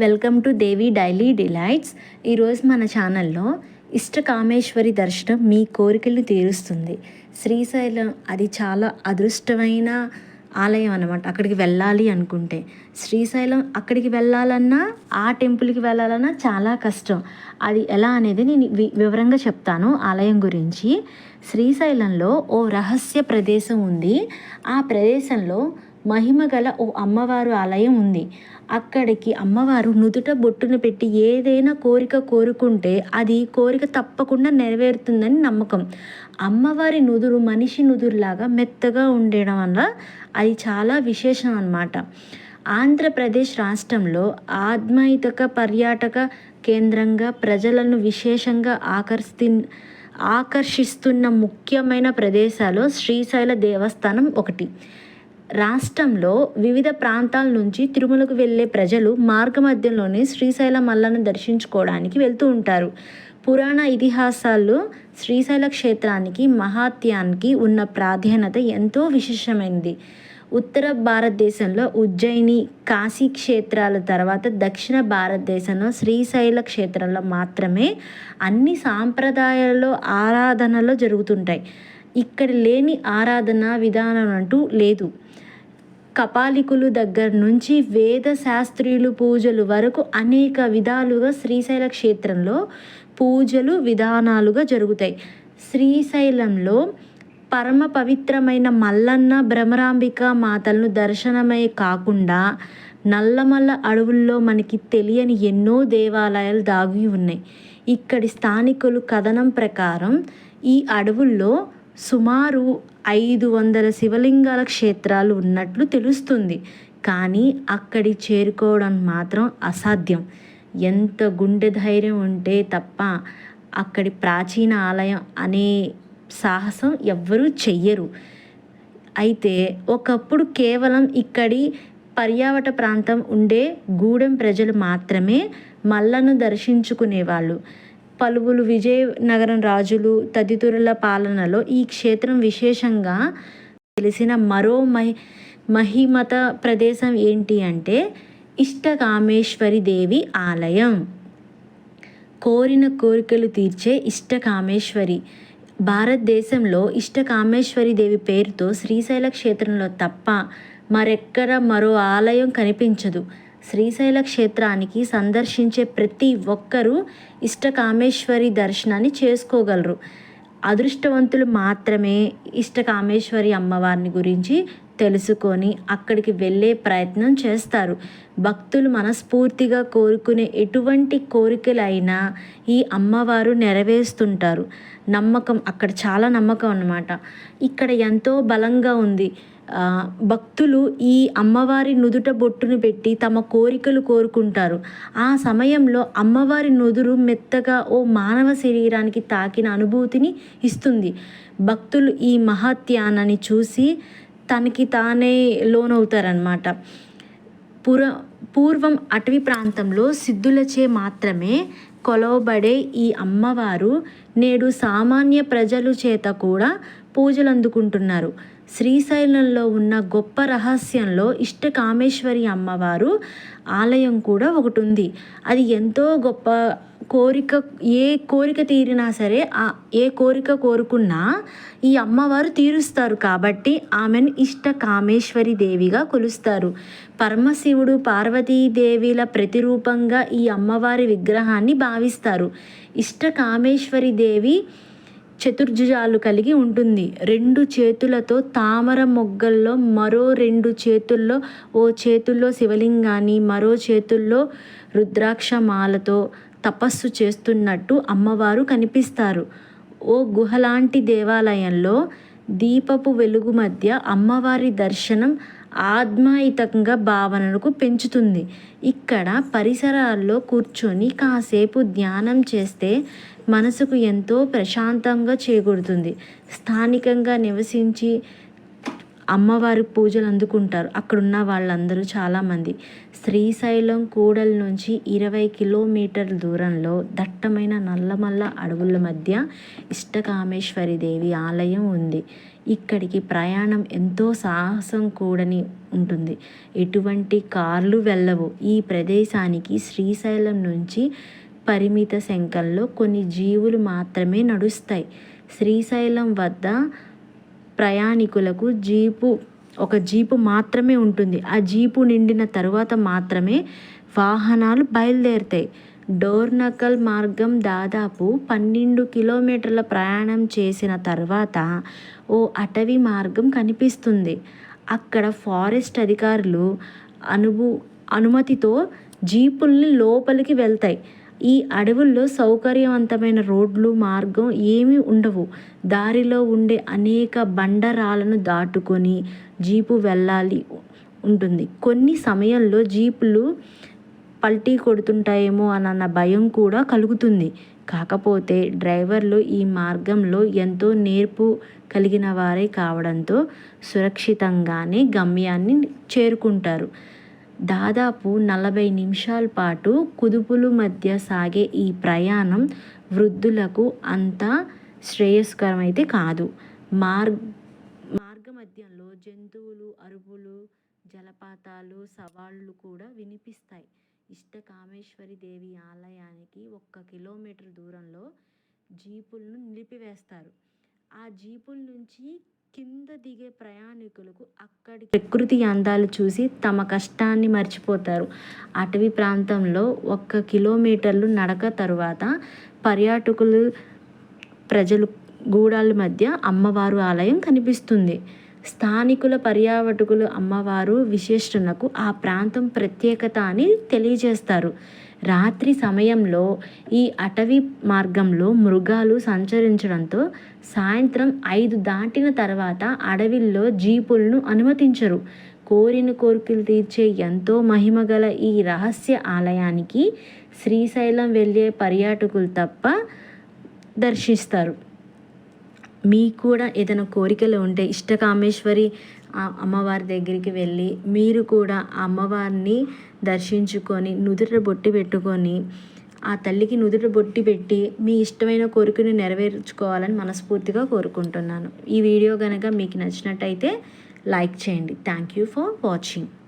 Welcome to Devi daily delights. ఈరోజు మన ఛానల్లో ఇష్టకామేశ్వరి దర్శనం మీ కోరికలను తీరుస్తుంది. శ్రీశైలం అది చాలా అదృష్టమైన ఆలయం అన్నమాట. అక్కడికి వెళ్ళాలి అనుకుంటే. శ్రీశైలం అక్కడికి వెళ్ళాలన్నా ఆ టెంపుల్కి వెళ్ళాలన్నా చాలా కష్టం. అది ఎలా అనేది నేను వి- వివరంగా చెప్తాను ఆలయం గురించి. శ్రీశైలంలో ఓ రహస్య ప్రదేశం ఉంది. ఆ ప్రదేశంలో మహిమ గల ఓ అమ్మవారు ఆలయం ఉంది. అక్కడికి అమ్మవారు నుదుట బొట్టును పెట్టి ఏదైనా కోరిక కోరుకుంటే అది కోరిక తప్పకుండా నెరవేరుతుందని నమ్మకం. అమ్మవారి నుదురు మనిషి నుదురులాగా మెత్తగా ఉండడం వల్ల అది చాలా విశేషం అన్నమాట. ఆంధ్రప్రదేశ్ రాష్ట్రంలో ఆధ్యాత్మిక పర్యాటక కేంద్రంగా ప్రజలను విశేషంగా ఆకర్షి ఆకర్షిస్తున్న ముఖ్యమైన ప్రదేశాలు శ్రీశైల దేవస్థానం ఒకటి. రాష్ట్రంలో వివిధ ప్రాంతాల నుంచి తిరుమలకు వెళ్ళే ప్రజలు మార్గమధ్యంలోనే శ్రీశైల మల్లను దర్శించుకోవడానికి వెళ్తూ ఉంటారు. పురాణ ఇతిహాసాల్లో శ్రీశైల క్షేత్రానికి మహాత్యానికి ఉన్న ప్రాధాన్యత ఎంతో విశేషమైనది ఉత్తర భారతదేశంలో ఉజ్జయిని కాశీ క్షేత్రాల తర్వాత దక్షిణ భారతదేశంలో శ్రీశైల క్షేత్రంలో మాత్రమే అన్ని సాంప్రదాయాల్లో ఆరాధనలు జరుగుతుంటాయి. ఇక్కడ లేని ఆరాధన విధానం అంటూ లేదు. కపాలికులు దగ్గర నుంచి వేద శాస్త్రీయులు పూజలు వరకు అనేక విధాలుగా శ్రీశైల క్షేత్రంలో పూజలు విధానాలుగా జరుగుతాయి. శ్రీశైలంలో పరమ పవిత్రమైన మల్లన్న భ్రమరాంబిక మాతలను దర్శనమే కాకుండా నల్లమల్ల అడవుల్లో మనకి తెలియని ఎన్నో దేవాలయాలు దాగి ఉన్నాయి. ఇక్కడి స్థానికులు కథనం ప్రకారం ఈ అడవుల్లో సుమారు ఐదు వందల శివలింగాల క్షేత్రాలు ఉన్నట్లు తెలుస్తుంది. కానీ అక్కడి చేరుకోవడం మాత్రం అసాధ్యం. ఎంత గుండె ధైర్యం ఉంటే తప్ప అక్కడి ప్రాచీన ఆలయం అనే సాహసం ఎవ్వరూ చెయ్యరు. అయితే ఒకప్పుడు కేవలం ఇక్కడి పర్యావట ప్రాంతం ఉండే గూడెం ప్రజలు మాత్రమే మల్లను దర్శించుకునేవాళ్ళు. పలువురు విజయనగరం రాజులు తదితరుల పాలనలో ఈ క్షేత్రం విశేషంగా తెలిసిన మరో మహి మహిమత ప్రదేశం ఏంటి అంటే ఇష్టకామేశ్వరి దేవి ఆలయం. కోరిన కోరికలు తీర్చే ఇష్టకామేశ్వరి. భారతదేశంలో ఇష్టకామేశ్వరి దేవి పేరుతో శ్రీశైల క్షేత్రంలో తప్ప మరెక్కడ మరో ఆలయం కనిపించదు. శ్రీశైల క్షేత్రానికి సందర్శించే ప్రతి ఒక్కరూ ఇష్టకామేశ్వరి దర్శనాన్ని చేసుకోగలరు. అదృష్టవంతులు మాత్రమే ఇష్టకామేశ్వరి అమ్మవారిని గురించి తెలుసుకొని అక్కడికి వెళ్ళే ప్రయత్నం చేస్తారు. భక్తులు మనస్ఫూర్తిగా కోరుకునే ఎటువంటి కోరికలైనా ఈ అమ్మవారు నెరవేరుస్తుంటారు. నమ్మకం అక్కడ చాలా నమ్మకం అన్నమాట. ఇక్కడ ఎంతో బలంగా ఉంది. భక్తులు ఈ అమ్మవారి నుదుట బొట్టును పెట్టి తమ కోరికలు కోరుకుంటారు. ఆ సమయంలో అమ్మవారి నుదురు మెత్తగా ఓ మానవ శరీరానికి తాకిన అనుభూతిని ఇస్తుంది. భక్తులు ఈ మహాత్యానాన్ని చూసి తనకి తానే లోనవుతారనమాట పుర పూర్వం అటవీ ప్రాంతంలో సిద్ధులచే మాత్రమే కొలవబడే ఈ అమ్మవారు నేడు సామాన్య ప్రజలు చేత కూడా పూజలు అందుకుంటున్నారు శ్రీశైలంలో ఉన్న గొప్ప రహస్యంలో ఇష్టకామేశ్వరి అమ్మవారు ఆలయం కూడా ఒకటి ఉంది అది ఎంతో గొప్ప కోరిక ఏ కోరిక తీరినా సరే ఆ ఏ కోరిక కోరుకున్నా ఈ అమ్మవారు తీరుస్తారు కాబట్టి ఆమెను ఇష్ట కామేశ్వరి దేవిగా కొలుస్తారు. పరమశివుడు పార్వతీదేవిల ప్రతిరూపంగా ఈ అమ్మవారి విగ్రహాన్ని భావిస్తారు. ఇష్ట కామేశ్వరి దేవి చతుర్భుజాలు కలిగి ఉంటుంది. రెండు చేతులతో తామర మొగ్గల్లో మరో రెండు చేతుల్లో ఓ చేతుల్లో శివలింగాన్ని మరో చేతుల్లో రుద్రాక్ష మాలతో తపస్సు చేస్తున్నట్టు అమ్మవారు కనిపిస్తారు. ఓ గుహలాంటి దేవాలయంలో దీపపు వెలుగు మధ్య అమ్మవారి దర్శనం ఆత్మాయితంగా భావనలకు పెంచుతుంది. ఇక్కడ పరిసరాల్లో కూర్చొని కాసేపు ధ్యానం చేస్తే మనసుకు ఎంతో ప్రశాంతంగా చేకూరుతుంది. స్థానికంగా నివసించి అమ్మవారి పూజలు అందుకుంటారు. అక్కడున్న వాళ్ళందరూ చాలామంది. శ్రీశైలం కూడలి నుంచి ఇరవై కిలోమీటర్ల దూరంలో దట్టమైన నల్లమల్ల అడవుల మధ్య ఇష్టకామేశ్వరి దేవి ఆలయం ఉంది. ఇక్కడికి ప్రయాణం ఎంతో సాహసం కూడని ఉంటుంది. ఎటువంటి కార్లు వెళ్ళవు. ఈ ప్రదేశానికి శ్రీశైలం నుంచి పరిమిత సంఖ్యలో కొన్ని జీవులు మాత్రమే నడుస్తాయి. శ్రీశైలం వద్ద ప్రయాణికులకు జీపు ఒక జీపు మాత్రమే ఉంటుంది. ఆ జీపు నిండిన తరువాత మాత్రమే వాహనాలు బయలుదేరుతాయి. డోర్నకల్ మార్గం దాదాపు పన్నెండు కిలోమీటర్ల ప్రయాణం చేసిన తర్వాత ఓ అటవీ మార్గం కనిపిస్తుంది. అక్కడ ఫారెస్ట్ అధికారులు అనుభూ అనుమతితో జీపుల్ని లోపలికి వెళ్తాయి. ఈ అడవుల్లో సౌకర్యవంతమైన రోడ్లు మార్గం ఏమీ ఉండవు. దారిలో ఉండే అనేక బండరాలను దాటుకొని జీపు వెళ్ళాలి ఉంటుంది. కొన్ని సమయంలో జీపులు పల్టీ కొడుతుంటాయేమో అన్న భయం కూడా కలుగుతుంది. కాకపోతే డ్రైవర్లు ఈ మార్గంలో ఎంతో నేర్పు కలిగిన వారే కావడంతో సురక్షితంగానే గమ్యాన్ని చేరుకుంటారు. దాదాపు నలభై నిమిషాల పాటు కుదుపులు మధ్య సాగే ఈ ప్రయాణం వృద్ధులకు అంత శ్రేయస్కరం అయితే కాదు. మార్ మార్గ మధ్యంలో జంతువులు అరుపులు జలపాతాలు సవాళ్ళు కూడా వినిపిస్తాయి. ఇష్ట కామేశ్వరి దేవి ఆలయానికి ఒక్క కిలోమీటర్ దూరంలో జీపులను నిలిపివేస్తారు. ఆ జీపుల నుంచి కింద దిగే ప్రయాణికులకు అక్కడి ప్రకృతి అందాలు చూసి తమ కష్టాన్ని మర్చిపోతారు. అటవీ ప్రాంతంలో ఒక్క కిలోమీటర్లు నడక తరువాత పర్యాటకులు ప్రజలు గూడాల మధ్య అమ్మవారు ఆలయం కనిపిస్తుంది. స్థానికుల పర్యాటకులు అమ్మవారు విశేషణకు ఆ ప్రాంతం ప్రత్యేకత అని తెలియజేస్తారు. రాత్రి సమయంలో ఈ అటవీ మార్గంలో మృగాలు సంచరించడంతో సాయంత్రం ఐదు దాటిన తర్వాత అడవిల్లో జీపులను అనుమతించరు. కోరిన కోరికలు తీర్చే ఎంతో మహిమగల ఈ రహస్య ఆలయానికి శ్రీశైలం వెళ్ళే పర్యాటకులు తప్ప దర్శిస్తారు. మీకు కూడా ఏదైనా కోరికలు ఉంటే ఇష్టకామేశ్వరి అమ్మవారి దగ్గరికి వెళ్ళి మీరు కూడా ఆ అమ్మవారిని దర్శించుకొని నుదుట బొట్టి పెట్టుకొని ఆ తల్లికి నుదుట బొట్టి పెట్టి మీ ఇష్టమైన కోరికను నెరవేర్చుకోవాలని మనస్ఫూర్తిగా కోరుకుంటున్నాను. ఈ వీడియో కనుక మీకు నచ్చినట్టయితే లైక్ చేయండి. Thank you for watching